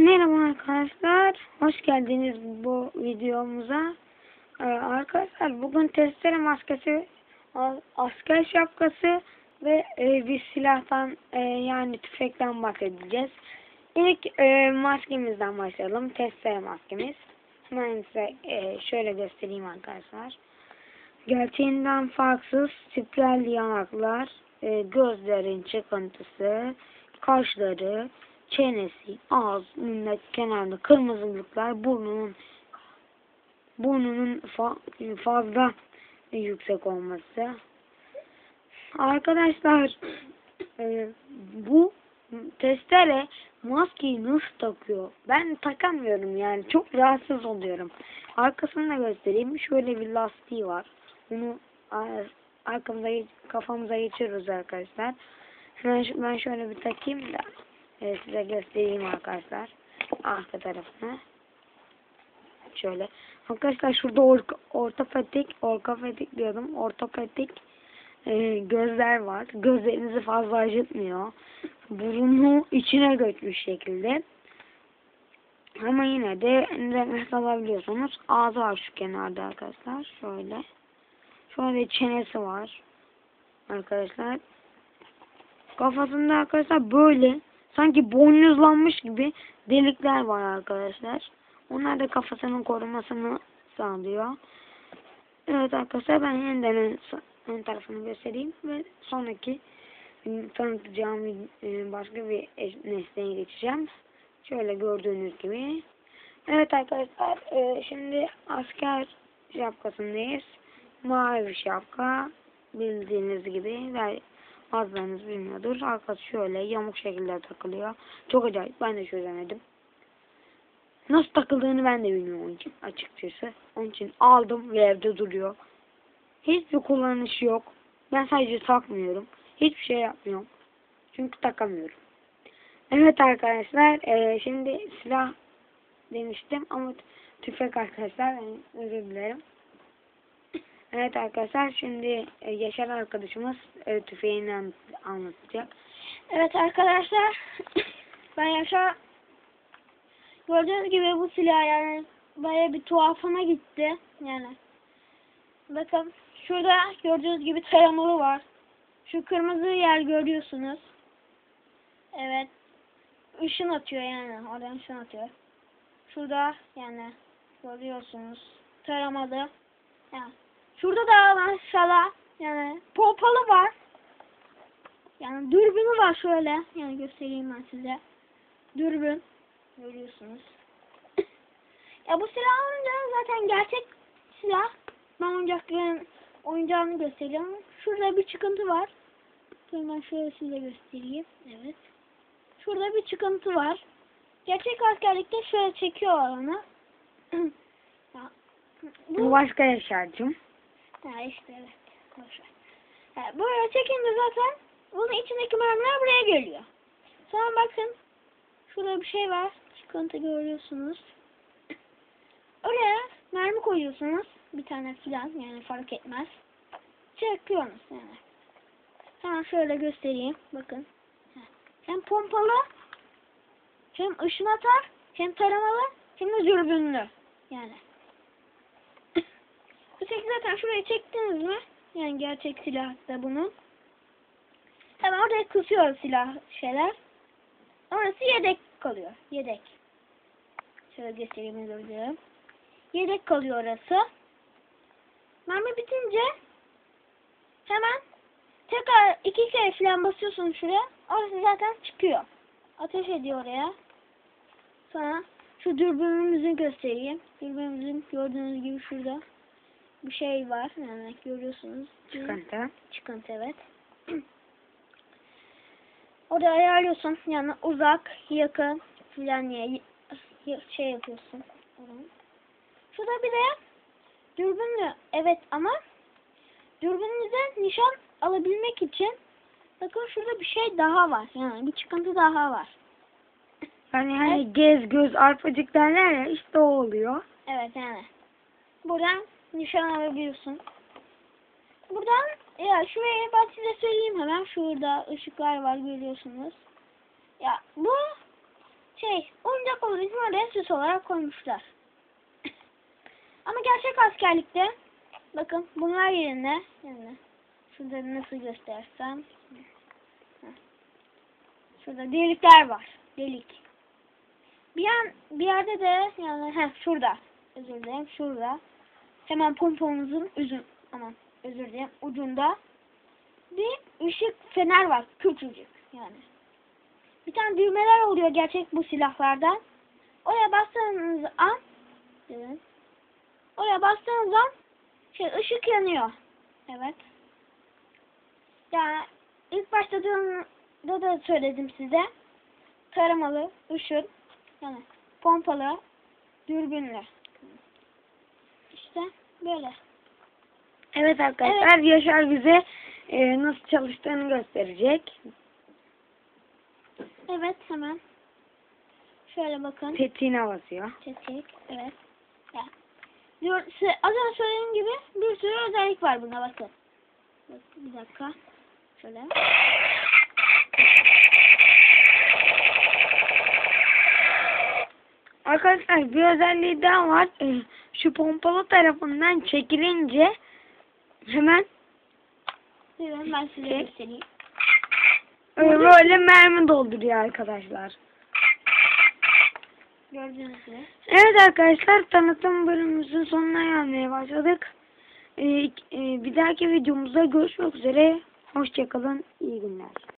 Merhaba arkadaşlar. Hoş geldiniz bu videomuza. Ee, arkadaşlar bugün testere maskesi, asker şapkası ve e, bir silahtan e, yani tüfekten bahsedeceğiz. İlk e, maskemizden başlayalım. Testere maskemiz. Hemen size e, şöyle göstereyim arkadaşlar. Gerçeğinden farksız spiralli yanaklar, e, gözlerin çıkıntısı, kaşları, çenesi, minnet kenarında kırmızılıklar, burnunun burnunun fa fazla yüksek olması. Arkadaşlar e, bu testere maskeyi nasıl takıyor? Ben takamıyorum yani. Çok rahatsız oluyorum. Arkasını da göstereyim. Şöyle bir lastiği var. Bunu ar- arkamıza kafamıza geçiriyoruz arkadaşlar. Ş- ben şöyle bir takayım da e, size göstereyim arkadaşlar. Arka tarafını. Şöyle. Arkadaşlar şurada orka, ortopedik, ortopedik diyordum. Ortopedik e, gözler var. Gözlerinizi fazla acıtmıyor. Burnu içine göçmüş şekilde. Ama yine de nefes alabiliyorsunuz. Ağzı var şu kenarda arkadaşlar. Şöyle. Şöyle çenesi var. Arkadaşlar. Kafasında arkadaşlar böyle sanki boynuzlanmış gibi delikler var arkadaşlar. Onlar da kafasının korumasını sağlıyor. Evet arkadaşlar ben yeniden ön, ön tarafını göstereyim ve sonraki tanıtacağım ıı, başka bir nesneye geçeceğim. Şöyle gördüğünüz gibi. Evet arkadaşlar ıı, şimdi asker şapkasındayız. Mavi şapka bildiğiniz gibi ve bazılarınız bilmiyordur. Arkası şöyle yamuk şekilde takılıyor. Çok acayip. Ben de çözemedim. Nasıl takıldığını ben de bilmiyorum açıkçası. Onun için aldım ve evde duruyor. Hiçbir kullanışı yok. Ben sadece takmıyorum. Hiçbir şey yapmıyorum. Çünkü takamıyorum. Evet arkadaşlar. eee, şimdi silah demiştim ama tüfek arkadaşlar. Ben özür dilerim. Evet arkadaşlar şimdi e, Yaşar arkadaşımız e, tüfeğini an- anlatacak. Evet arkadaşlar ben Yaşar gördüğünüz gibi bu silah yani baya bir tuhafına gitti yani. Bakın şurada gördüğünüz gibi taramalı var. Şu kırmızı yer görüyorsunuz. Evet ışın atıyor yani oradan ışın atıyor. Şurada yani görüyorsunuz taramalı yani şurada da maşallah yani pompalı var yani dürbünü var şöyle. Yani göstereyim ben size. Dürbün. Görüyorsunuz. ya bu silah alınca zaten gerçek silah. Ben oyuncakların oyuncağını gösteriyorum. Şurada bir çıkıntı var. Ben şöyle size göstereyim. Evet. Şurada bir çıkıntı var. Gerçek askerlikte şöyle çekiyorlar onu. Bu bu, başka Yaşar'cığım. Ha işte evet. Boş ver. Ha, böyle çekince zaten bunun içindeki mermiler buraya geliyor. Sonra bakın. Şurada bir şey var. Çıkıntı görüyorsunuz. Oraya mermi koyuyorsunuz. Bir tane filan yani fark etmez. Çekiyorsunuz yani. Hemen şöyle göstereyim. Bakın. Hem pompalı hem ışın atar hem taramalı hem de dürbünlü. Yani. Şekilde zaten şuraya çektiniz mi? Yani gerçek silah da bunun. Hemen oraya kısıyor silah şeyler. Orası yedek kalıyor. Yedek. Şöyle göstereyim özür. Yedek kalıyor orası. Mermi bitince hemen tekrar iki kere falan basıyorsun şuraya. Orası zaten çıkıyor. Ateş ediyor oraya. Sonra şu dürbünümüzü göstereyim. Dürbünümüzün gördüğünüz gibi şurada bir şey var. Yani görüyorsunuz. Çıkıntı. Çıkıntı evet. Orada ayarlıyorsun. Yani uzak, yakın filan diye şey yapıyorsun. Şurada bir de dürbünlü. Evet ama dürbününüze nişan alabilmek için bakın şurada bir şey daha var. Yani bir çıkıntı daha var. Yani hani gez göz arpacık derler ya işte o oluyor. Evet yani. Buradan nişan alabiliyorsun. Buradan ya şuraya ben size söyleyeyim hemen. Şurada ışıklar var görüyorsunuz. Ya bu şey oyuncak ismini de süs olarak koymuşlar. Ama gerçek askerlikte bakın bunlar yerine yani şurada nasıl göstersem şurada delikler var. Delik. Bir yan bir yerde de yani heh, şurada özür dilerim şurada hemen pompomuzun üzüm aman özür dilerim ucunda bir ışık fener var küçücük yani. Bir tane düğmeler oluyor gerçek bu silahlardan. Oraya bastığınız an evet. Oraya bastığınız an şey ışık yanıyor. Evet. Yani ilk başladığımda da söyledim size. Taramalı, ışık, yani pompalı, dürbünlü. Böyle. Evet arkadaşlar Yaşar bize e, nasıl çalıştığını gösterecek. Evet hemen. Şöyle bakın. Tetiğine basıyor. Tetik. Evet. Ya. Diyor, az önce söylediğim gibi bir sürü özellik var buna bakın. Bak, bir dakika. Şöyle. Arkadaşlar bir özelliği daha var. E, şu pompalı tarafından çekilince hemen ben size Çek. göstereyim. e, böyle mermi dolduruyor arkadaşlar. Gördüğünüz gibi. Evet arkadaşlar tanıtım bölümümüzün sonuna gelmeye başladık. E, ik- e, bir dahaki videomuzda görüşmek üzere. Hoşçakalın. İyi günler.